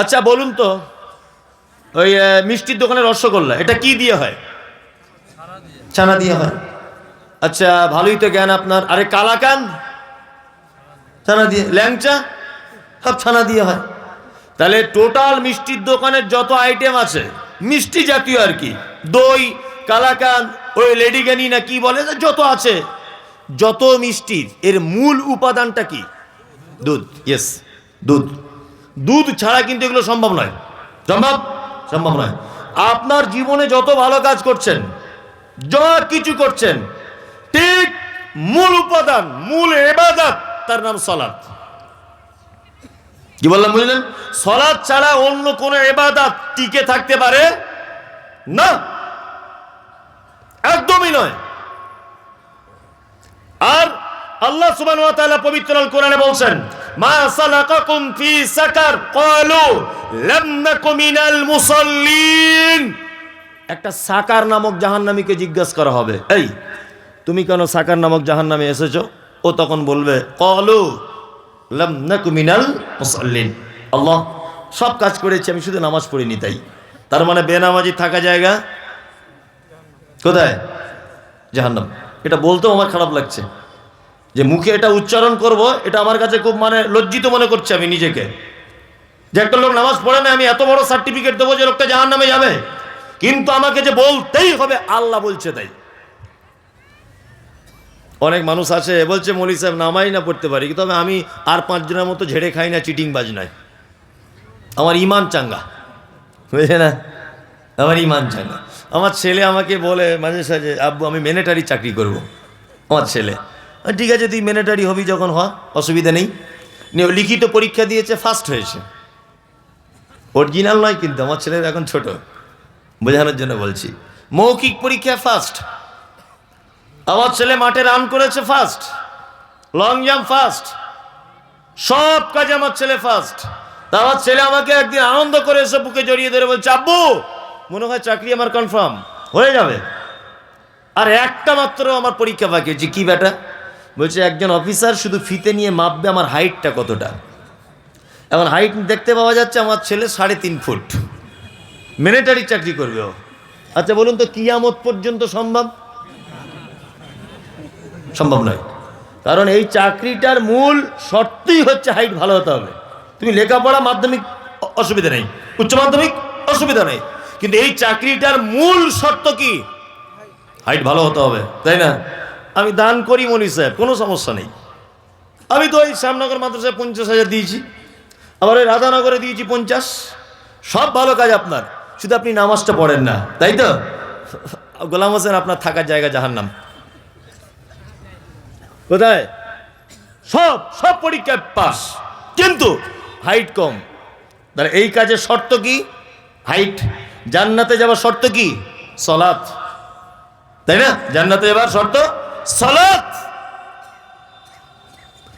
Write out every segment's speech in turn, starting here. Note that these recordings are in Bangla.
আচ্ছা বলুন তো ওই মিষ্টির দোকানে রসগোল্লা এটা কি দিয়ে হয়? ছানা দিয়ে হয়। আচ্ছা ভালোই তো জ্ঞান আপনার। আরে কালাকান ছানা দিয়ে ল্যাংচা? সব ছানা দিয়ে হয়। তাহলে টোটাল মিষ্টির দোকানের যত আইটেম আছে মিষ্টি জাতীয় আর কি দই কালাকান ওই লেডিগানি না কি বলে যত আছে যত মিষ্টির এর মূল উপাদানটা কি? দুধ ইয়েস দুধ। দুধ ছাড়া কিন্তু এগুলো সম্ভব নয়। সম্ভব? সম্ভব নয়। আপনার জীবনে যত ভালো কাজ করছেন, যা কিছু করছেন, ঠিক মূল উপাদান, মূল এবাদাত, তার নাম সলাৎ। কি বললাম, বুঝলেন? সলাৎ ছাড়া অন্য কোন এবাদাত টিকে থাকতে পারে না। একদমই নয়। আর আল্লাহ ওয়া পবিত্র কোরআনে বলছেন মা সালাকাকুম ফি সাকার, ক্বালু লাম নাকু মিনাল মুসাল্লিন। একটা সাকার নামক জাহান্নামীকে জিজ্ঞাসা করা হবে। এই, তুমি কেন সাকার নামক জাহান্নামে এসেছ? ও তখন বলবে, ক্বালু লাম নাকু মিনাল মুসাল্লিন। আল্লাহ, সব কাজ করেছি, আমি শুধু নামাজ পড়িনি তাই। তার মানে বেনামাজি থাকা জায়গা? কোথায়? জাহান্নাম। এটা বলতেও আমার খারাপ লাগছে। যে মুখে এটা উচ্চারণ করব, এটা আমার কাছে খুব মানে লজ্জিত মনে করছে আমি নিজেকে। যে একটা লোক নামাজ পড়ে না, আমি এত বড় সার্টিফিকেট দেবো যে লোকটা জাহান নামে যাবে। কিন্তু আমাকে যে বলতেই হবে, আল্লাহ বলছে তাই। অনেক মানুষ আছে বলছে, মলি সাহেব, নামাই না পড়তে পারি। তবে আমি আর পাঁচজনের মতো ঝেড়ে খাই না, চিটিং বাজ নয় আমার ইমান চাঙ্গা। বুঝলে না? আমার ইমান চাঙ্গা। আমার ছেলে আমাকে বলে, মাঝে সাঝে, আব্বু, আমি মেনেটারি চাকরি করব। আমার ছেলে। ঠিক আছে, তুই মেনেটারি হবি যখন, হ, অসুবিধা নেই। নিয়ে লিখিত পরীক্ষা দিয়েছে ফার্স্ট হয়েছে। অরিজিনাল নয় কিন্তু, আমার ছেলের এখন ছোট। বোঝানোর জন্য বলছি। মৌখিক পরীক্ষা ফার্স্ট আমার ছেলে মাঠে রান করেছে ফার্স্ট লং জাম্প ফার্স্ট সব কাজে আমার ছেলে ফার্স্ট আমার ছেলে আমাকে একদিন আনন্দ করে এসে বুকে জড়িয়ে ধরে বলছে, আব্বু, মনে হয় চাকরি আমার কনফার্ম হয়ে যাবে। আর একটা মাত্র আমার পরীক্ষা বাকি আছে কি ব্যাটা? বলছে, একজন অফিসার শুধু ফিতে নিয়ে মাপবে আমার হাইটটা কতটা? এখন হাইট দেখতে পাওয়া যাচ্ছে আমার ছেলে সাড়ে তিন ফুট। মিলিটারি চাকরি করবে ও। আচ্ছা বলুন তো, কিয়ামত পর্যন্ত সম্ভব? সম্ভব নয়। কারণ এই চাকরিটার মূল শর্তই হচ্ছে হাইট ভালো হতে হবে। তুমি লেখাপড়া মাধ্যমিক অসুবিধা নেই। উচ্চ মাধ্যমিক, অসুবিধা নেই। কিন্তু এই চাকরিটার মূল শর্ত কি? হাইট ভালো হতে হবে, তাই না? আমি দান করি মনি সাহেব, কোনো সমস্যা নেই। আমি তো ওই শ্যামনগর মাদ্রাসায় পঞ্চাশ হাজার দিয়েছি, আবার ওই রাধানগরে দিয়েছি পঞ্চাশ। সব ভালো কাজ আপনার, শুধু আপনি নামাজটা পড়েন না, তাই তো? গোলাম হোসেন, আপনার থাকার জায়গা জাহান্নাম। কোথায়? সব সব পরীক্ষায় পাস। কিন্তু হাইট কম। তাহলে এই কাজের শর্ত কি? হাইট। জান্নাতে যাওয়ার শর্ত কি? সলাৎ। তাই না? জান্নাতে যাবার শর্ত সলাৎ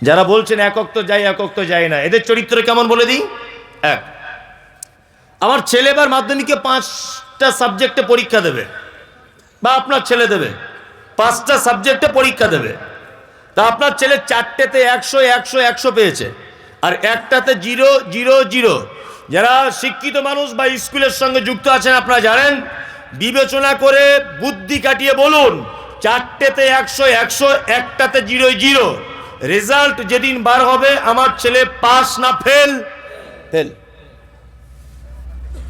যারা বলছেন একক তো যাই, একক তো যাই না, এদের চরিত্র কেমন বলে দিই? এক। আমার ছেলে এবার মাধ্যমিকে পাঁচটা সাবজেক্টে পরীক্ষা দেবে। বা আপনার ছেলে দেবে। পাঁচটা সাবজেক্টে পরীক্ষা দেবে। তা আপনার ছেলে চারটেতে একশো একশো একশো পেয়েছে। আর একটাতে জিরো জিরো জিরো। যারা শিক্ষিত মানুষ বা স্কুলের সঙ্গে যুক্ত আছেন, আপনারা জানেন, বিবেচনা করে বুদ্ধি কাটিয়ে বলুন চারটেতে একশো একশো একটাতে জিরো জিরো। রেজাল্ট যেদিন বার হবে আমার ছেলে পাস না ফেল। ফেল।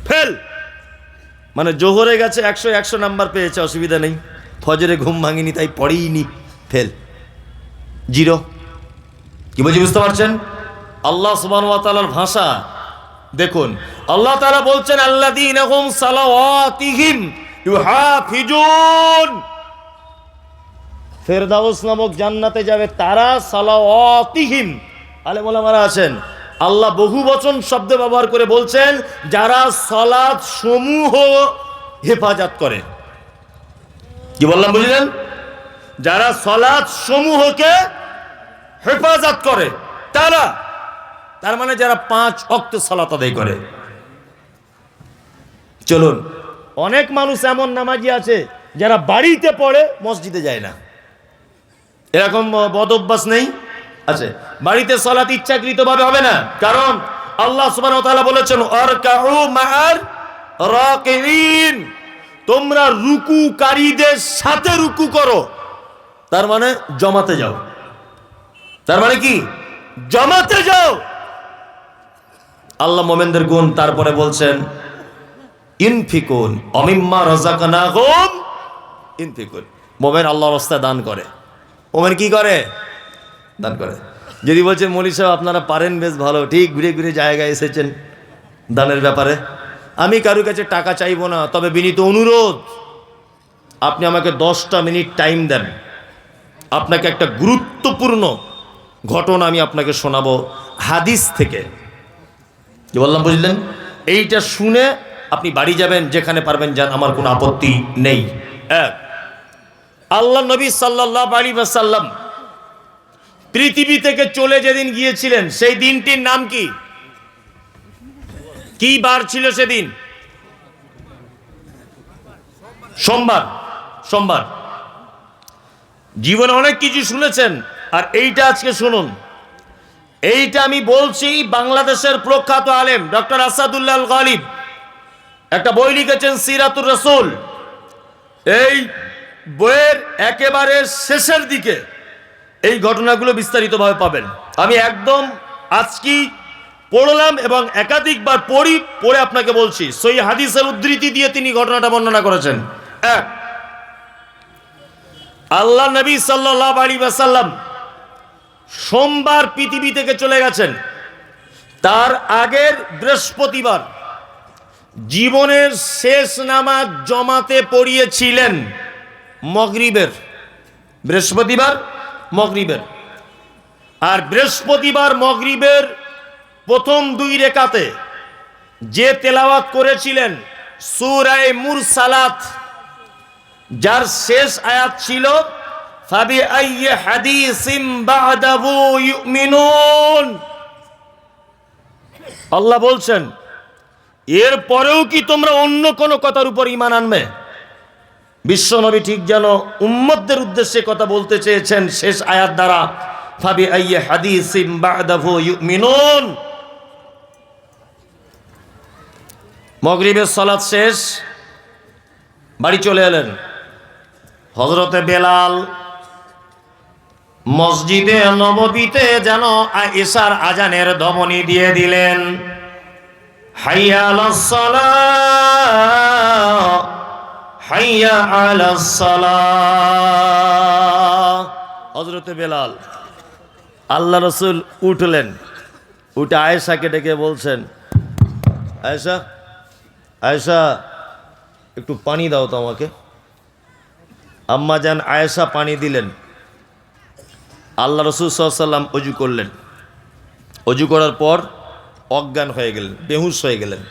ফেল। মানে জোহরে গেছে একশো একশো নাম্বার পেয়েছে অসুবিধা নেই। ফজরে ঘুম ভাঙিনি তাই পড়েইনি। ফেল। জিরো। কি বলছি বুঝতে পারছেন? আল্লাহ সুবান তালার ভাষা। দেখুন আল্লাহ তারা বলছেন আল্লাহ দিন সালাওয়াতিহিম ইউহাফিজুন। ফেরদাউস নামক জান্নাতে যাবে তারা সালাওয়াতিহিম। আলেম ওলামারা আছেন। আল্লাহ বহু বচন শব্দ ব্যবহার করে বলছেন, যারা সালাত সমূহ হেফাজত করে। কি বললাম, বুঝলেন? যারা সলাৎ সমূহকে হেফাজত করে, তারা, তার মানে যারা পাঁচ অক্ত সলাত আদায় করে। চলুন, অনেক মানুষ এমন নামাজি আছে, যারা বাড়িতে পড়ে মসজিদে যায় না। এরকম বদ অভ্যাস নেই? আছে। বাড়িতে সলাত ইচ্ছাকৃতভাবে হবে না। কারণ আল্লাহ বলেছেন, আরকাউ মা'আর রাকিঈন। তোমরা রুকুকারীদের সাথে রুকু করো। তার মানে জমাতে যাও। তার মানে কি? জমাতে যাও। আল্লাহ মোমেনদের গুণ তারপরে বলছেন, ইনফিকুন অমিম্মা রাজাকানাহুম ইনফিকুন। মোমেন আল্লাহর রাস্তায় দান করে। মোমেন কি করে? দান করে। যদি বলছে মলি সাহেব, আপনারা পারেন বেশ ভালো। ঠিক ঘুরে ঘুরে জায়গায় এসেছেন দানের ব্যাপারে। আমি কারোর কাছে টাকা চাইব না, তবে বিনীত অনুরোধ, আপনি আমাকে দশটা মিনিট টাইম দেন। আপনাকে একটা গুরুত্বপূর্ণ ঘটনা আমি আপনাকে শোনাবো হাদিস থেকে। কি বললাম, বুঝলেন? এইটা শুনে আপনি বাড়ি যাবেন, যেখানে পারবেন যান, আমার কোনো আপত্তি নেই। এক আল্লাহ নবী সাল্লাহ আলী সাল্লাম পৃথিবী থেকে চলে যেদিন গিয়েছিলেন, সেই দিনটির নাম কি? কি বার ছিল সেদিন? সোমবার সোমবার। জীবনে অনেক কিছু শুনেছেন, আর এইটা আজকে শুনুন। এইটা আমি বলছি বাংলাদেশের প্রখ্যাত আলেম, ডক্টর আসাদুল্লাহ গালিব একটা বই লিখেছেন সিরাতুর রসুল। এই বইয়ের একেবারে শেষের দিকে এই ঘটনাগুলো বিস্তারিতভাবে পাবেন। আমি একদম আজকেই পড়লাম এবং একাধিকবার পড়ি, পড়ে আপনাকে বলছি, সই হাদিসের উদ্ধৃতি দিয়ে তিনি ঘটনাটা বর্ণনা করেছেন। এক, আল্লাহ নবী সাল্লাহ আলী সাল্লাম সোমবার পৃথিবী থেকে চলে গেছেন। তার আগের বৃহস্পতিবার জীবনের শেষ নামাজ জমাতে পড়িয়েছিলেন। মগরিবের, বৃহস্পতিবার মগরিবের। আর বৃহস্পতিবার মগরিবের প্রথম দুই রেখাতে যে তেলাওয়াত করেছিলেন সুরায় মুরসালাত, যার শেষ আয়াত ছিল আল্লাহ বলছেন, এর পরেও কি তোমরা অন্য কোনো কথার উপর ইমান আনবে? বিশ্বনবী ঠিক যেন উম্মতদের উদ্দেশ্যে কথা বলতে চেয়েছেন শেষ আয়াত দ্বারা ফাবি আইয়ে হাদিসিম বাদাহু ইউমিনুন। মগরিবের সালাত শেষ বাড়ি চলে এলেন। হজরতে বেলাল মসজিদে নববীতে যেন এসার আজানের ধমনী দিয়ে দিলেন হাইয়া আলাস সালাহ, হাইয়া আলাস সালাহ। হজরতে বেলাল, আল্লাহ রসুল উঠলেন। উঠে আয়েশাকে ডেকে বলছেন, আয়েশা আয়েশা, একটু পানি দাও তো আমাকে। আম্মা যান আয়েশা পানি দিলেন। আল্লাহ রসুল সাল্লাম অজু করলেন। অজু করার পর অজ্ঞান হয়ে গেলেন, বেহুশ হয়ে গেলেন।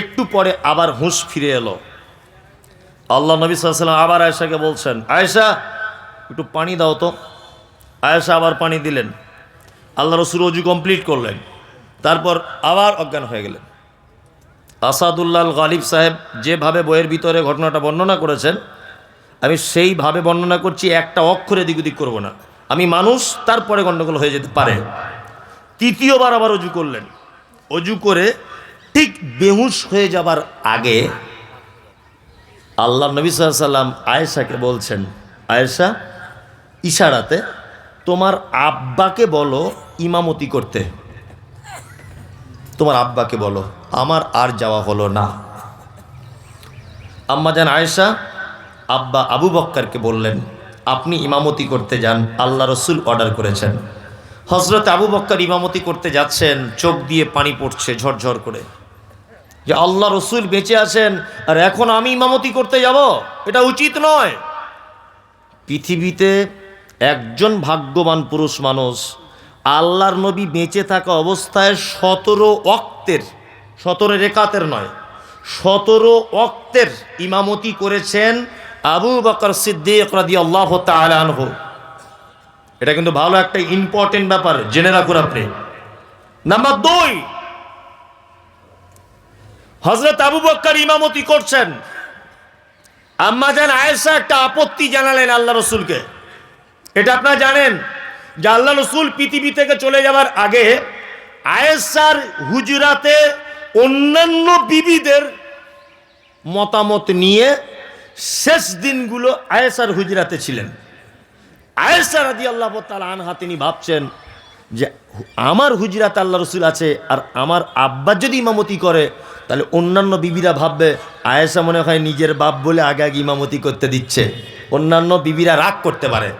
একটু পরে আবার হুঁশ ফিরে এলো। আল্লাহ নবী সাল্লাম আবার আয়েশাকে বলছেন, আয়েশা, একটু পানি দাও তো। আয়েশা আবার পানি দিলেন। আল্লাহ রসুল অজু কমপ্লিট করলেন। তারপর আবার অজ্ঞান হয়ে গেলেন। আসাদুল্লাহ গালিব সাহেব যেভাবে বইয়ের ভিতরে ঘটনাটা বর্ণনা করেছেন, আমি সেইভাবে বর্ণনা করছি, একটা অক্ষরে দিক করব না। আমি মানুষ, তারপরে গণ্ডগোল হয়ে যেতে পারে। তৃতীয়বার আবার অজু করলেন। অজু করে ঠিক বেহুশ হয়ে যাবার আগে আল্লাহ নবী সাল্লাম আয়েশাকে বলছেন, আয়েশা, ইশারাতে তোমার আব্বাকে বলো ইমামতি করতে। তোমার আব্বাকে বলো, আমার আর যাওয়া হলো না। আম্মা যান আয়েশা, আব্বা আবু বক্কারকে বললেন, আপনি ইমামতি করতে যান, আল্লাহ রসুল অর্ডার করেছেন। হজরত আবু বক্কর ইমামতি করতে যাচ্ছেন, চোখ দিয়ে পানি পড়ছে ঝরঝর করে। যে আল্লাহ রসুল বেঁচে আছেন, আর এখন আমি ইমামতি করতে যাব, এটা উচিত নয়। পৃথিবীতে একজন ভাগ্যবান পুরুষ মানুষ, আল্লাহর নবী বেঁচে থাকা অবস্থায় সতেরো অক্তের, সতেরো রেকাতের নয়, সতেরো অক্তের ইমামতি করেছেন আবু বকর সিদ্দিক রাদি আল্লাহ তালহ এটা কিন্তু ভালো একটা ইম্পর্টেন্ট ব্যাপার, জেনে রাখুন আপনি। নাম্বার দুই হজরত আবু বক্কর ইমামতি করছেন। আম্মা জান আয়েশা একটা আপত্তি জানালেন আল্লাহ রসুলকে। এটা আপনারা জানেন যে আল্লাহ রসুল পৃথিবী থেকে চলে যাওয়ার আগে আয়েসার হুজরাতে অন্যান্য বিবিদের মতামত নিয়ে শেষ দিনগুলো আয়েসার হুজরাতে ছিলেন। আয়েসা রাদি আল্লাহ আনহা তিনি ভাবছেন যে আমার হুজরাত আল্লাহ রসুল আছে আর আমার আব্বা যদি ইমামতি করে তাহলে অন্যান্য বিবিরা ভাববে আয়েসা মনে হয় নিজের বাপ বলে আগে আগে ইমামতি করতে দিচ্ছে। অন্যান্য বিবিরা রাগ করতে পারে।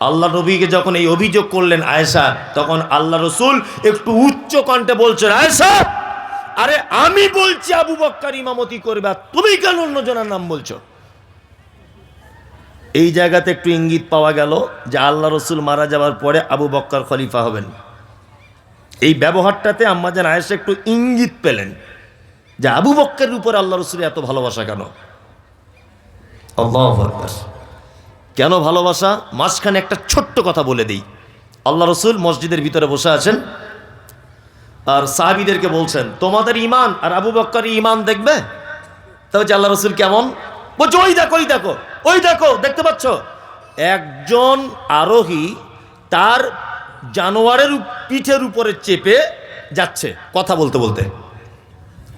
আল্লাহ নবীকে যখন এই অভিযোগ করলেন আয়েশা, তখন আল্লাহ রসুল একটু উচ্চ কণ্ঠে বলছেন, আয়েশা, আরে আমি বলছি আবু বক্কার ইমামতি করবে, আর তুমি কেন অন্য অন্যজনের নাম বলছো? এই জায়গাতে একটু ইঙ্গিত পাওয়া গেল যে আল্লাহ রসুল মারা যাওয়ার পরে আবু বক্কর খলিফা হবেন। এই ব্যবহারটাতে আম্মাজান আয়েশা একটু ইঙ্গিত পেলেন। যে আবু বক্কের উপর আল্লাহ রসুলের এত ভালোবাসা কেন। কেন ভালোবাসা? মাঝখানে একটা ছোট্ট কথা বলে দিই। আল্লাহ রসুল মসজিদের ভিতরে বসে আছেন আর সাহাবিদেরকে বলছেন, তোমাদের ইমান আর আবু বক্কর ইমান দেখবে? তবে যে আল্লাহ রসুল কেমন? বলছে, ওই দেখো ওই দেখো ওই দেখো, দেখতে পাচ্ছ? একজন আরোহী তার জানোয়ারের পিঠের উপরে চেপে যাচ্ছে, কথা বলতে বলতে।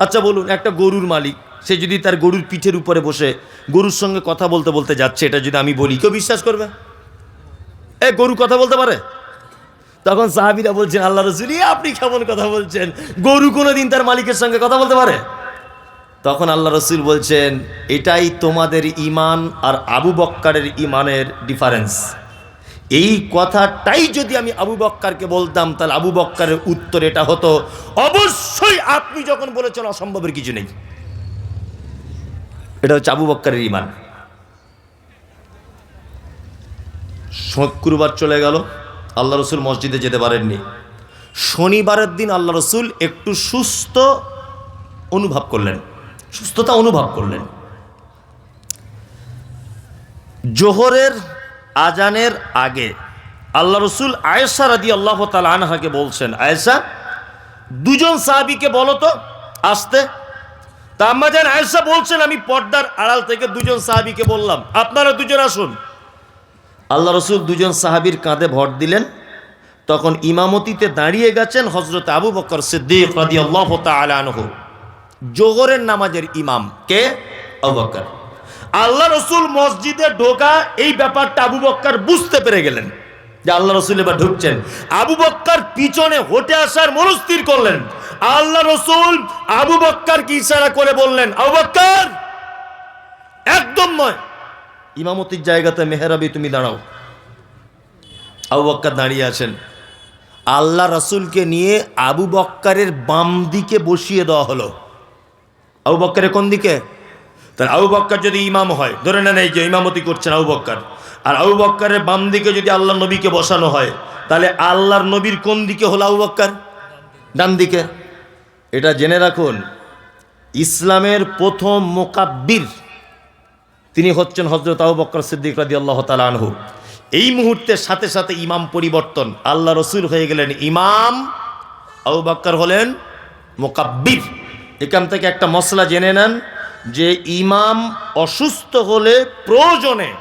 আচ্ছা বলুন, একটা গরুর মালিক, সে যদি তার গরুর পিঠের উপরে বসে গরুর সঙ্গে কথা বলতে বলতে যাচ্ছে, এটা যদি আমি বলি, কেউ বিশ্বাস করবে? এ, গরু কথা বলতে পারে? তখন সাহাবিরা বলছেন, আল্লাহ রসুল আপনি কেমন কথা বলছেন? গরু কোনো দিন তার মালিকের সঙ্গে কথা বলতে পারে? তখন আল্লাহ রসুল বলছেন, এটাই তোমাদের ইমান আর আবু বক্কারের ইমানের ডিফারেন্স এই কথাটাই যদি আমি আবু বক্কারকে বলতাম, তাহলে আবু বক্কারের উত্তর এটা হতো, অবশ্যই আপনি যখন বলেছেন অসম্ভবের কিছু নেই। এটা হচ্ছে আবু বক্কারের ইমান শুক্রবার চলে গেল, আল্লাহ রসুল মসজিদে যেতে পারেননি। শনিবারের দিন আল্লাহ রসুল একটু সুস্থ অনুভব করলেন। সুস্থতা অনুভব করলেন। জোহরের আজানের আগে আল্লাহ রসুল আয়েশা রাদি আল্লাহ তাল আনহাকে বলছেন, আয়েশা, দুজন সাহাবিকে বলো তো, আসতে। তা আম্মাজান আয়েশা বলছেন, আমি পর্দার আড়াল থেকে দুজন সাহাবিকে বললাম, আপনারা দুজন আসুন। আল্লাহ রসুল দুজন সাহাবির কাঁধে ভর দিলেন, তখন ইমামতিতে দাঁড়িয়ে গেছেন হজরত আবু বকর সিদ্দিক রাদি আল্লাহ তালহ জোহরের নামাজের ইমাম কে? আবু বকর। আল্লাহ রসুল মসজিদে ঢোকা, এই ব্যাপারটা আবু বক্কর বুঝতে পেরে গেলেন যে আল্লাহ রসুল এবার ঢুকছেন। আবু বক্কর পিছনে হটে আসার মনস্থির করলেন। আল্লাহ রসুল আবু বক্করকে ইশারা করে বললেন, আবু বক্কর, একদম নয়। ইমামতির জায়গাতে মেহরাবি তুমি দাঁড়াও। আবু বক্কর দাঁড়িয়ে আছেন। আল্লাহ রসুলকে নিয়ে আবু বক্কারের বাম দিকে বসিয়ে দেওয়া হলো। আবু বক্কারের কোন দিকে? তাহলে আবু বক্কর যদি ইমাম হয়, ধরে নেন এই যে ইমামতি করছেন আবু বক্কর। আর আবু বক্করের বাম দিকে যদি আল্লাহ নবীকে বসানো হয়, তাহলে আল্লাহর নবীর কোন দিকে হলো আবু বক্কর? ডান দিকে। এটা জেনে রাখুন, ইসলামের প্রথম মোকাব্বির তিনি হচ্ছেন হজরত আবু বক্কর সিদ্দিক রাদি আল্লাহ আনহু। এই মুহূর্তের সাথে সাথে ইমাম পরিবর্তন, আল্লাহ রসুল হয়ে গেলেন ইমাম, আবু বক্কর হলেন মোকাব্বির। এখান থেকে একটা মশলা জেনে নেন যে ইমাম অসুস্থ হলে প্রয়োজনে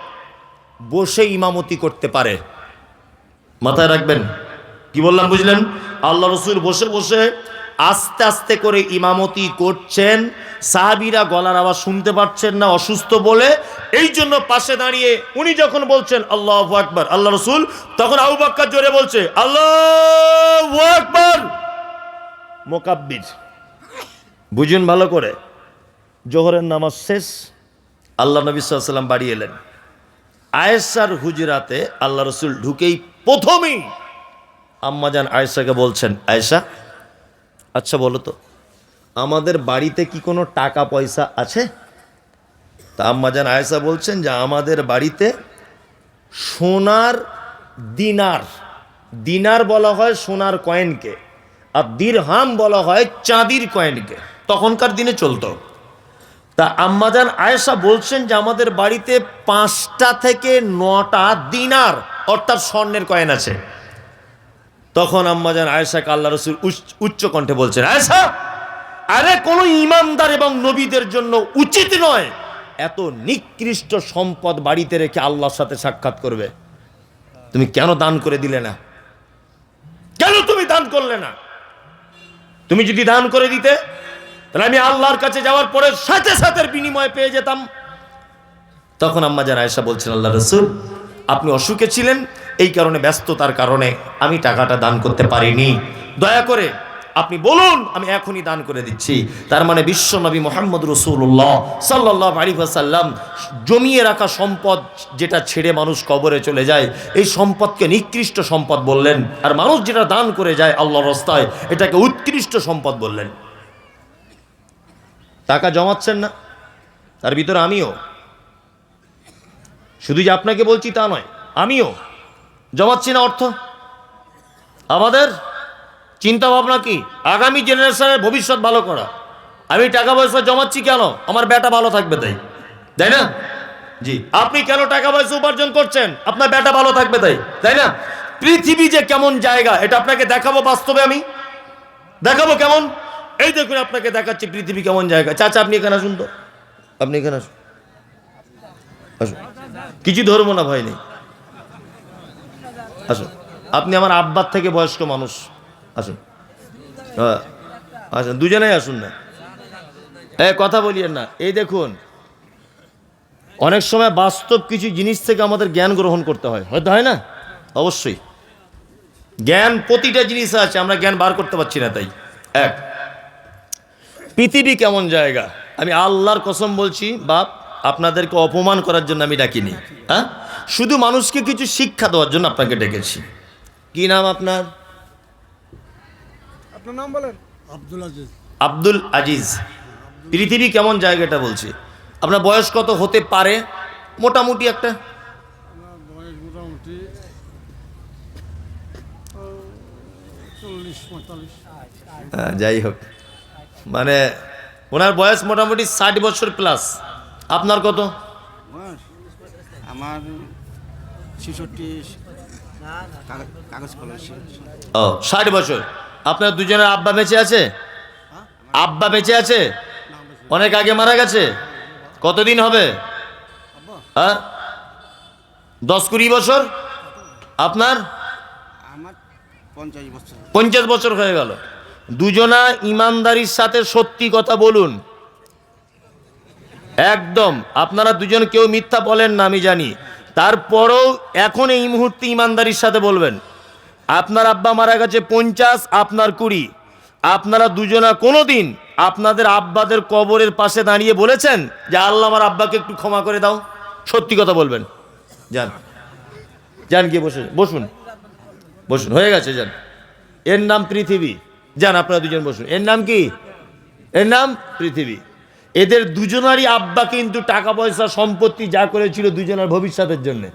বসে ইমামতি করতে পারে। মাথায় রাখবেন। কি বললাম, বুঝলেন? আল্লাহ রসুল বসে বসে আস্তে আস্তে করে ইমামতি করছেন। সাহাবিরা গলার আওয়াজ শুনতে পাচ্ছেন না, অসুস্থ বলে। এই জন্য পাশে দাঁড়িয়ে উনি যখন বলছেন, আল্লাহ আকবর আল্লাহ রসুল তখন আবু বাক্কার জোরে বলছে, আল্লাহ আকবর! মোকাব্বির। বুঝুন ভালো করে। জোহরের নামাজ শেষ, আল্লাহ নবী সাল্লাম বাড়ি এলেন। আয়েসার হুজরাতে আল্লাহ রসুল ঢুকেই প্রথমেই আম্মাজান আয়েশাকে বলছেন, আয়েশা আচ্ছা বলো তো, আমাদের বাড়িতে কি কোনো টাকা পয়সা আছে? তা আম্মাজান আয়েশা বলছেন যে, আমাদের বাড়িতে সোনার দিনার দিনার বলা হয় সোনার কয়েনকে, আর দিরহাম বলা হয় চাঁদির কয়েনকে। তখনকার দিনে চলতো। তা আম্মাজান আয়েশা বলছেন যে আমাদের বাড়িতে পাঁচটা থেকে নটা দিনার, অর্থাৎ স্বর্ণের কয়েন আছে। তখন আম্মাজান আয়েশাকে আল্লাহ রসুল উচ্চ- কণ্ঠে বলছেন, আয়েশা, আরে কোনো ইমানদার এবং নবীদের জন্য উচিত নয় এত নিকৃষ্ট সম্পদ বাড়িতে রেখে আল্লাহর সাথে সাক্ষাৎ করবে। তুমি কেন দান করে দিলে না? কেন তুমি দান করলে না? তুমি যদি দান করে দিতে তাহলে আমি আল্লাহর কাছে যাওয়ার পরে সাথে সাথে বিনিময় পেয়ে যেতাম। তখন আম্মা জান আয়েশা বলছেন, আল্লাহ রসুল, আপনি অসুখে ছিলেন, এই কারণে ব্যস্ততার কারণে আমি টাকাটা দান করতে পারিনি। দয়া করে আপনি বলুন, আমি এখনই দান করে দিচ্ছি। তার মানে বিশ্বনবী মোহাম্মদ রসুল্লাহ সাল্লাহ আলী সাল্লাম জমিয়ে রাখা সম্পদ যেটা ছেড়ে মানুষ কবরে চলে যায়, এই সম্পদকে নিকৃষ্ট সম্পদ বললেন। আর মানুষ যেটা দান করে যায় আল্লাহ রস্তায়, এটাকে উৎকৃষ্ট সম্পদ বললেন। টাকা জমাচ্ছেন না। তার ভিতরে আমিও। শুধু যে আপনাকে বলছি তা নয়, আমিও। জমাচ্ছি না অর্থ। আমাদের চিন্তা ভাবনা কি? আগামী জেনারেশনের ভবিষ্যৎ ভালো করা। আমি টাকা পয়সা জমাচ্ছি কেন? আমার বেটা ভালো থাকবে তাই। তাই না? জি। আপনি কেন টাকা পয়সা উপার্জন করছেন? আপনার বেটা ভালো থাকবে তাই। তাই না? পৃথিবী যে কেমন জায়গা, এটা আপনাকে দেখাবো বাস্তবে আমি। দেখাবো কেমন? এই দেখুন আপনাকে দেখাচ্ছি পৃথিবী কেমন জায়গা। চাচা, আপনি এখানে আসুন তো। আপনি এখানে আসুন। আসুন। কিছু ধরবো না ভয় নেই। আসুন। আপনি আমার আব্বার থেকে বয়স্ক মানুষ। আসুন। হ্যাঁ। আসুন। দুজনেই আসুন না। এ কথা বলিয়েন না। এই দেখুন, অনেক সময় বাস্তব কিছু জিনিস থেকে আমাদের জ্ঞান গ্রহণ করতে হয়। হয়তো হয় না? অবশ্যই। জ্ঞান প্রতিটা জিনিস আছে, আমরা জ্ঞান বার করতে পারছি না তাই। এক। পৃথিবী কেমন জায়গা? আমি আল্লাহর কসম বলছি বাপ আপনাদেরকে অপমান করার জন্য আমি ডাকিনি। হ্যাঁ? শুধু মানুষকে কিছু শিক্ষা দেওয়ার জন্য আপনাকে ডেকেছি। কি নাম আপনার? আপনার নাম বলেন? আব্দুল আজিজ। আব্দুল আজিজ। পৃথিবী কেমন জায়গাটা বলছি? আপনার বয়স কত হতে পারে? মোটামুটি একটা? মোটামুটি চল্লিশ পঁয়তাল্লিশ। হ্যাঁ, যাই হোক। মানে ওনার বয়স মোটামুটি ষাট বছর প্লাস আপনার কত? আমার ছেষট্টি ও ষাট বছর। আপনার দুজনের আব্বা বেঁচে আছে? আব্বা বেঁচে আছে? অনেক আগে মারা গেছে? কতদিন হবে? হ্যাঁ? দশ কুড়ি বছর? আপনার? পঞ্চাশ বছর হয়ে গেল। দুজনা ইমানদারির সাথে সত্যি কথা বলুন। একদম। আপনারা দুজন কেউ মিথ্যা বলেন না, আমি জানি। তারপরেও এখন এই মুহূর্তে ইমানদারির সাথে বলবেন। আপনার আব্বা মারা গেছে পঞ্চাশ, আপনার কুড়ি। আপনারা দুজনা কোনো দিন আপনাদের আব্বাদের কবরের পাশে দাঁড়িয়ে বলেছেন যে আল্লাহ আমার আব্বাকে একটু ক্ষমা করে দাও? সত্যি কথা বলবেন। যান। যান, গিয়ে বসে বসুন। বসুন। হয়ে গেছে, যান। এর নাম পৃথিবী। যান, আপনারা দুজন বসুন। এর নাম কি? এর নাম পৃথিবী। এদের দুজনারই আব্বা কিন্তু টাকা পয়সা সম্পত্তি যা করেছিল দুজনের ভবিষ্যতের জন্য।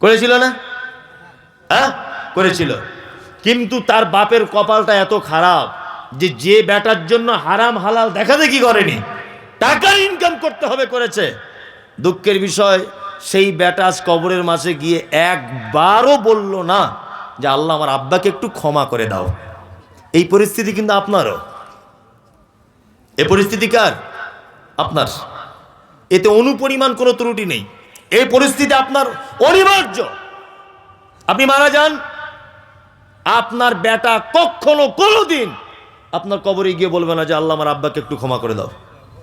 করেছিল না? হ্যাঁ? করেছিল। কিন্তু তার বাপের কপালটা এত খারাপ যে যে বেটার জন্য হারাম হালাল দেখা দেখি করেনি, টাকা ইনকাম করতে হবে করেছে। দুঃখের বিষয়, সেই আজ কবরের মাঝে গিয়ে একবারও বলল না যে, আল্লাহ, আমার আব্বাকে একটু ক্ষমা করে দাও। এই পরিস্থিতি কিন্তু আপনারও। এ পরিস্থিতি কার? আপনার। এতে অনুপরিমাণ কোনো ত্রুটি নেই। এই পরিস্থিতি আপনার অনিবার্য। আপনি মারা যান। আপনার বেটা কখনো কোনোদিন আপনার কবরে গিয়ে বলবে না যে আল্লাহ আমার আব্বাকে একটু ক্ষমা করে দাও।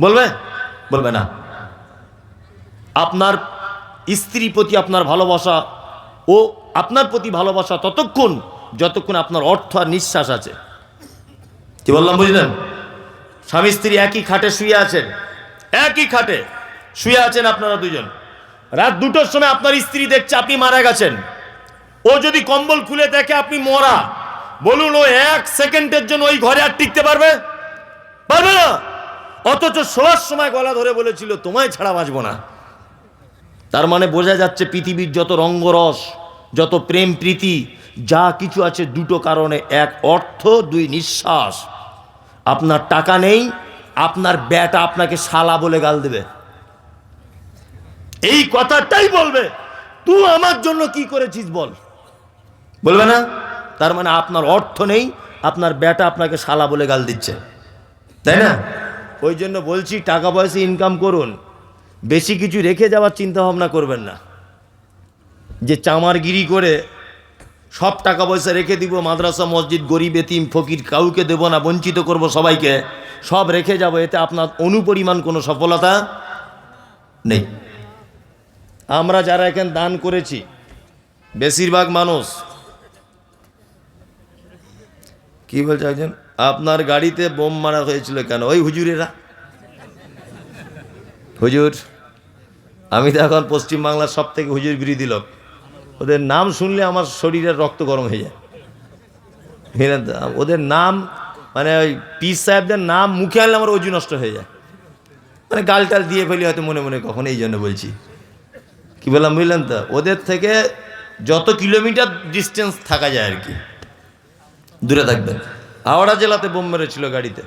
বলবে? বলবে না। আপনার স্ত্রী প্রতি আপনার ভালোবাসা ও আপনার প্রতি ভালোবাসা ততক্ষণ, যতক্ষণ আপনার অর্থ আর নিঃশ্বাস আছে। কি বললাম, বুঝলেন? স্বামী স্ত্রী একই খাটে শুয়ে আছেন, একই খাটে শুয়ে আছেন আপনারা দুজন। রাত দুটোর সময় আপনার স্ত্রী দেখছে আপনি মারা গেছেন। ও যদি কম্বল খুলে দেখে আপনি মরা, বলুন ও এক সেকেন্ডের জন্য ওই ঘরে আর টিকতে পারবে? পারবে না! অথচ শোয়ার সময় গলা ধরে বলেছিল, তোমায় ছাড়া বাঁচবো না। তার মানে বোঝা যাচ্ছে পৃথিবীর যত রঙ্গরস, যত প্রেম প্রীতি, যা কিছু আছে দুটো কারণে, এক অর্থ, দুই নিঃশ্বাস। আপনার টাকা নেই, আপনার ব্যাটা আপনাকে শালা বলে গাল দেবে। এই কথাটাই বলবে। তুই আমার জন্য কি করেছিস বল? বলবে না? তার মানে আপনার অর্থ নেই, আপনার ব্যাটা আপনাকে শালা বলে গাল দিচ্ছে। তাই না? ওই জন্য বলছি, টাকা পয়সা ইনকাম করুন। বেশি কিছু রেখে যাওয়ার চিন্তা ভাবনা করবেন না। যে চামারগিরি করে সব টাকা পয়সা রেখে দিব, মাদ্রাসা, মসজিদ, গরিব, এতিম, ফকির, কাউকে দেব না, বঞ্চিত করব সবাইকে। সব রেখে যাব, এতে আপনার অনুপরিমাণ কোনো সফলতা নেই। আমরা যারা এখানে দান করেছি, বেশিরভাগ মানুষ, কি বলছে একজন? আপনার গাড়িতে বোম মারা হয়েছিল কেন? ওই হুজুরেরা। হুজুর, আমি তো এখন পশ্চিমবাংলার সব থেকে হুজুর বিরোধী লোক। ওদের নাম শুনলে আমার শরীরের রক্ত গরম হয়ে যায়? ওদের নাম মানে ওই পিস সাহেবদের নাম মুখে আনলে আমার অজু নষ্ট হয়ে যায়। মানে গাল টাল দিয়ে ফেলি হয়তো মনে মনে কখন এই জন্য বলছি। কি বললাম, বুঝলেন তো? ওদের থেকে যত কিলোমিটার ডিস্টেন্স থাকা যায় আর কি। দূরে থাকবেন। হাওড়া জেলাতে বোম মেরেছিল গাড়িতে।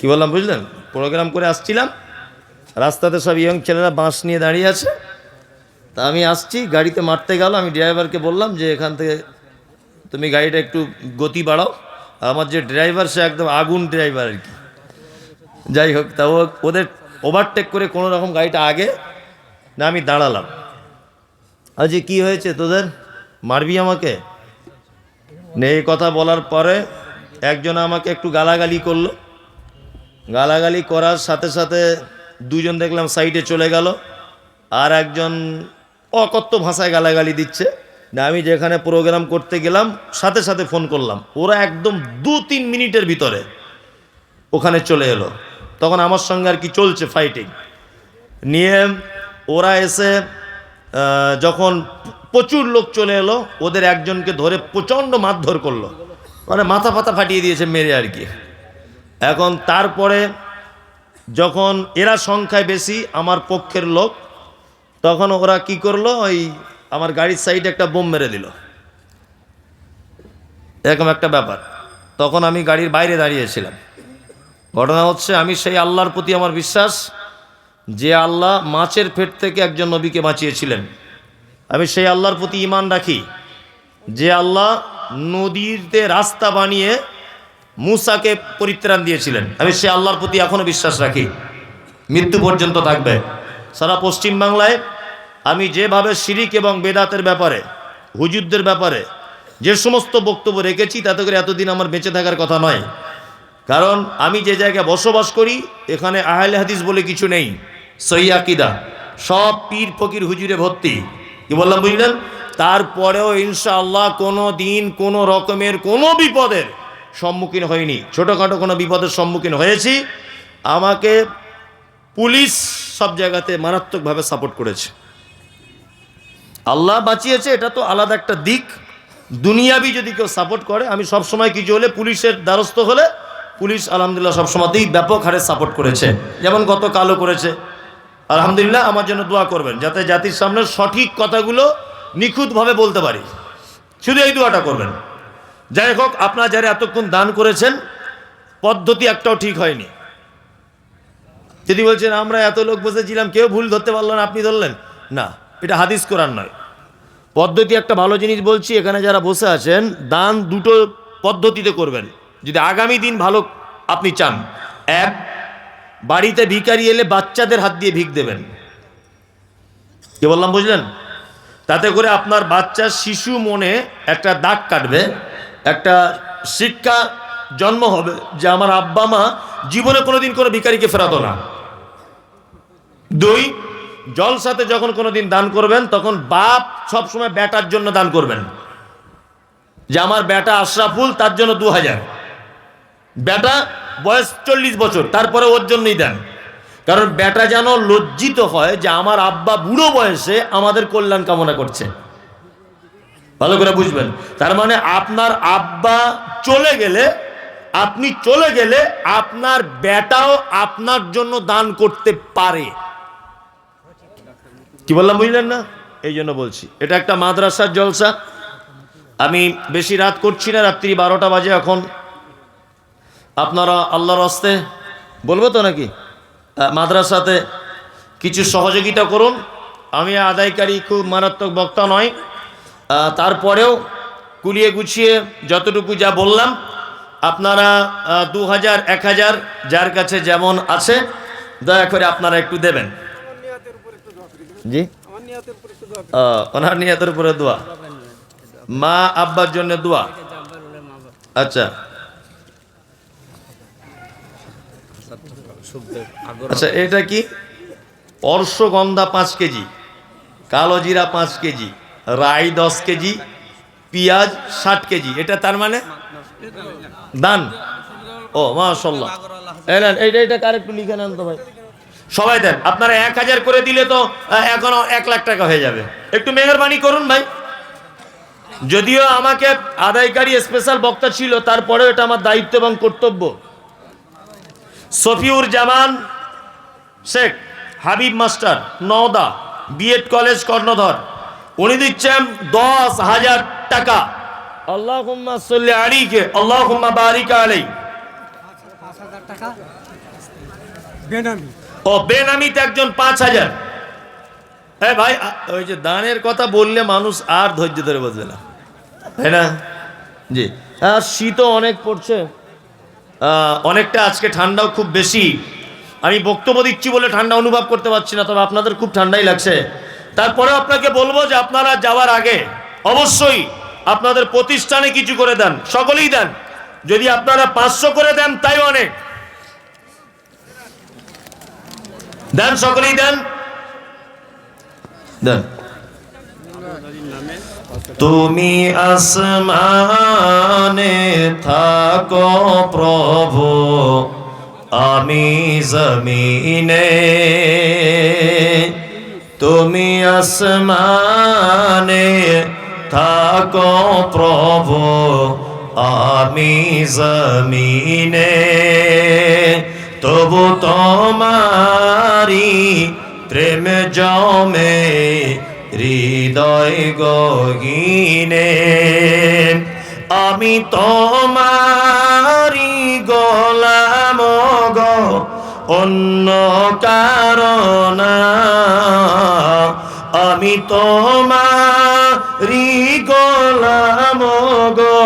কি বললাম, বুঝলেন? প্রোগ্রাম করে আসছিলাম। রাস্তাতে সব ইয়ং ছেলেরা বাঁশ নিয়ে দাঁড়িয়ে আছে। তা আমি আসছি, গাড়িতে মারতে গেল, আমি ড্রাইভারকে বললাম যে এখান থেকে তুমি গাড়িটা একটু গতি বাড়াও। আমার যে ড্রাইভার, সে একদম আগুন ড্রাইভার আর কি। যাই হোক, তা ওদের ওভারটেক করে কোনো রকম গাড়িটা আগে না আমি দাঁড়ালাম। আজকে কি হয়েছে তোদের? মারবি আমাকে? এই কথা বলার পরে একজন আমাকে একটু গালাগালি করল। গালাগালি করার সাথে সাথে দুজন দেখলাম সাইডে চলে গেল, আর একজন অকথ্য ভাষায় গালাগালি দিচ্ছে। না, আমি যেখানে প্রোগ্রাম করতে গেলাম, সাথে সাথে ফোন করলাম। ওরা একদম দু তিন মিনিটের ভিতরে ওখানে চলে এলো। তখন আমার সঙ্গে আর কি চলছে ফাইটিং নিয়ে ওরা এসে যখন প্রচুর লোক চলে এলো, ওদের একজনকে ধরে প্রচণ্ড মারধর করল। মানে মাথা ফাতা ফাটিয়ে দিয়েছে মেরে আর কি। এখন তারপরে যখন এরা সংখ্যায় বেশি, আমার পক্ষের লোক তখন ওরা কি করল? ওই আমার গাড়ির সাইডে একটা বোম মেরে দিল। এরকম একটা ব্যাপার। তখন আমি গাড়ির বাইরে দাঁড়িয়েছিলাম। ঘটনা হচ্ছে, আমি সেই আল্লাহর প্রতি আমার বিশ্বাস, যে আল্লাহ মাছের ফেট থেকে একজন নবীকে বাঁচিয়েছিলেন। আমি সেই আল্লাহর প্রতি ইমান রাখি, যে আল্লাহ নদীতে রাস্তা বানিয়ে মুসাকে পরিত্রাণ দিয়েছিলেন। আমি সে আল্লাহর প্রতি এখনও বিশ্বাস রাখি। মৃত্যু পর্যন্ত থাকবে। সারা পশ্চিমবাংলায় আমি যেভাবে শিরিক এবং বেদাতের ব্যাপারে, হুজুরদের ব্যাপারে যে সমস্ত বক্তব্য রেখেছি, তাতে করে এতদিন আমার বেঁচে থাকার কথা নয়। কারণ আমি যে জায়গায় বসবাস করি, এখানে আহলে হাদিস বলে কিছু নেই। সৈয়াকিদা সব পীর ফকির হুজুরে ভর্তি। কি বললাম, বুঝলেন? তারপরেও ইনশাআল্লাহ কোনো দিন কোনো রকমের কোনো বিপদের সম্মুখীন হয়নি। ছোটোখাটো কোনো বিপদের সম্মুখীন হয়েছি। আমাকে পুলিশ সব জায়গাতে মারাত্মকভাবে সাপোর্ট করেছে। আল্লাহ বাঁচিয়েছে, এটা তো আলাদা একটা দিক। দুনিয়াবি যদি কেউ সাপোর্ট করে, আমি সব সময় কিছু হলে পুলিশের দ্বারস্থ হলে পুলিশ আলহামদুলিল্লাহ সবসময়তেই ব্যাপক হারে সাপোর্ট করেছে। যেমন গত কালো করেছে। আলহামদুলিল্লাহ আমার জন্য দোয়া করবেন, যাতে জাতির সামনে সঠিক কথাগুলো নিখুঁতভাবে বলতে পারি। শুধু এই দোয়াটা করবেন। যাই হোক, আপনারা যারা এতক্ষণ দান করেছেন, পদ্ধতি একটাও ঠিক হয়নি। যদি বলছেন, আমরা এত লোক বসেছিলাম, কেউ ভুল ধরতে পারল না, আপনি ধরলেন। না। এটা হাদিস কোরআন নয়। পদ্ধতি একটা ভালো জিনিস বলছি, এখানে যারা বসে আছেন, দান দুটো পদ্ধতিতে করবেন। যদি আগামী দিন ভালো আপনি চান, এক, বাড়িতে ভিখারি এলে বাচ্চাদের হাত দিয়ে ভিক দেবেন। কে বললাম, বুঝলেন? তাতে করে আপনার বাচ্চা শিশু মনে একটা দাগ কাটবে, একটা শিক্ষা জন্ম হবে যে আমার আব্বা মা জীবনে কোনোদিন কোনো ভিখারিকে ফেরাতো না। দুই জলসাতে যখন কোনোদিন দান করবেন, তখন বাপ সবসময় বেটার জন্য দান করবেন। যে আমার বেটা আশরাফুল, তার জন্য দু হাজার বেটা বয়স চল্লিশ বছর, তারপরে ওর জন্যই দেন। কারণ বেটা যেন লজ্জিত হয় যে আমার আব্বা বুড়ো বয়সে আমাদের কল্যাণ কামনা করছে। ভালো করে বুঝবেন। তার মানে আপনার আব্বা চলে গেলে, আপনি চলে গেলে আপনার বেটাও আপনার জন্য দান করতে পারে। কি বললাম বুঝলেন না? এই জন্য বলছি। এটা একটা মাদ্রাসার জলসা। আমি বেশি রাত করছি না, রাত্রি বারোটা বাজে এখন। আপনারা আল্লাহর হস্তে বলব তো নাকি? মাদ্রাসাতে কিছু সহযোগিতা করুন। আমি আদায়কারী খুব মারাত্মক বক্তা নয়। তারপরেও কুলিয়ে গুছিয়ে যতটুকু যা বললাম, আপনারা দু হাজার এক হাজার, যার কাছে যেমন আছে, দয়া করে আপনারা একটু দেবেন। জি? ওনার নিয়তের উপরে দোয়া। মা আব্বার জন্য দোয়া? আচ্ছা। আচ্ছা এটা কি? অর্শগন্ধা পাঁচ কেজি, কালো জিরা পাঁচ কেজি, রাই দশ কেজি, পেঁয়াজ ষাট কেজি। এটা তার মানে? দান। ও মাশাল্লাহ এইটা এইটা কার একটু লিখে নেন তো ভাই। সবাই দেন আপনারা এক হাজার করে দিলে তো আহ, এখনও এক লাখ টাকা হয়ে যাবে। একটু মেহরবানি করুন ভাই। যদিও আমাকে আদায়কারী স্পেশাল বক্তা ছিল তারপরেও এটা আমার দায়িত্ব এবং কর্তব্য। Safiur Zaman Sheikh Habib master Nowda BEd college কর্ণধর। উনি দিচ্ছেন দশ হাজার টাকা। আল্লাহ আলীকে আল্লাহ বারিক বেনামি ও বেনামিতে একজন পাঁচ হাজার। হ্যাঁ ভাই ওই যে দানের কথা বললে মানুষ আর ধৈর্য ধরে বসবে না। তাই না? জি। আর শীতও অনেক পড়ছে। অনেকটা আজকে ঠান্ডাও খুব বেশি। আমি বক্তব্য দিচ্ছি বলে ঠান্ডা অনুভব করতে পারছি না, তবে আপনাদের খুব ঠান্ডাই লাগছে। তারপরে আপনাকে বলব যে আপনারা যাওয়ার আগে অবশ্যই আপনাদের প্রতিষ্ঠানে কিছু করে দেন, সকলেই দেন। যদি আপনারা পাঁচশো করে দেন, তাই অনেক। দেন, সকলেই দেন। দেন। তুমি আসমানে থাকো প্রভু, আমি জমিনে। তুমি আসমানে থাকো প্রভু, আমি জমিনে। তবু তোমারি প্রেম জমে, হৃদয় গগিনে। আমি তোমারি গোলাম গো, অন্য কারণ। আমি তোমারি গোলাম গো,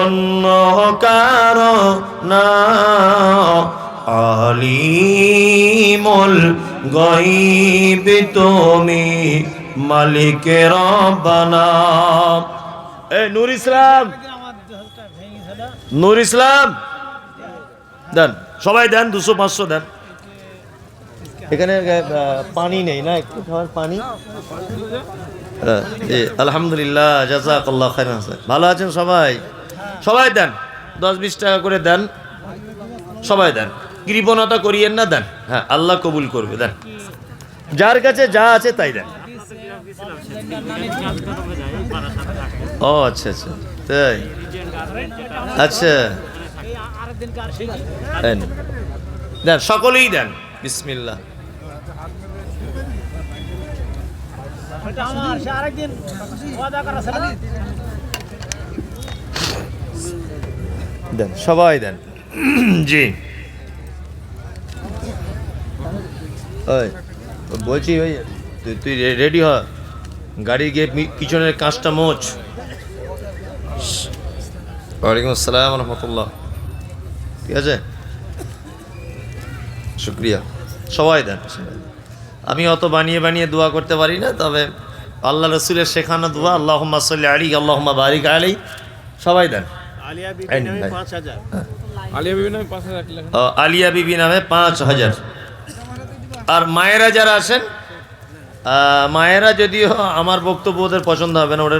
অন্য কারণ। আলিমুল গইব তুমি মালিক রব্বানা। এ নূর ইসলাম নূর ইসলাম, দেন, সবাই দেন, দুশো পাঁচশো দেন। এখানে পানি নেই না, একটু খাওয়ার পানি? আলহামদুলিল্লাহ, জাজাকাল্লাহ হাসান। ভালো আছেন সবাই? সবাই দেন, দশ বিশ টাকা করে দেন। সবাই দেন। কৃপণতা করিয়েন না, দেন। হ্যাঁ আল্লাহ কবুল করবে, দেন। যার কাছে যা আছে, তাই দেন। ও আচ্ছা আচ্ছা। তাই। আচ্ছা। দেন। সকলেই দেন। বিসমিল্লাহ। দেন, সবাই দেন। জি। ওই বলছি ওই তুই তুই রেডি হ। গাড়ি গিয়ে পিছনের কাঁচটা মোচ। ওয়ালাইকুম আসসালাম রহমতুল্লাহ। ঠিক আছে? শুক্রিয়া। সবাই দেন আমি অত বানিয়ে বানিয়ে দোয়া করতে পারি না তবে আল্লাহ রসুলের শেখানো দোয়া আল্লাহ সাল্লি আলী আল্লাহ বারিক আলী সবাই দেন। ভাই। আলিয়া বিবি নামে পাঁচ হাজার টাকা ও, আলিয়া বিবি নামে পাঁচ হাজার আর মায়েরা যারা আসেন মায়েরা যদিও আমার বক্তব্য ওদের পছন্দ হবে না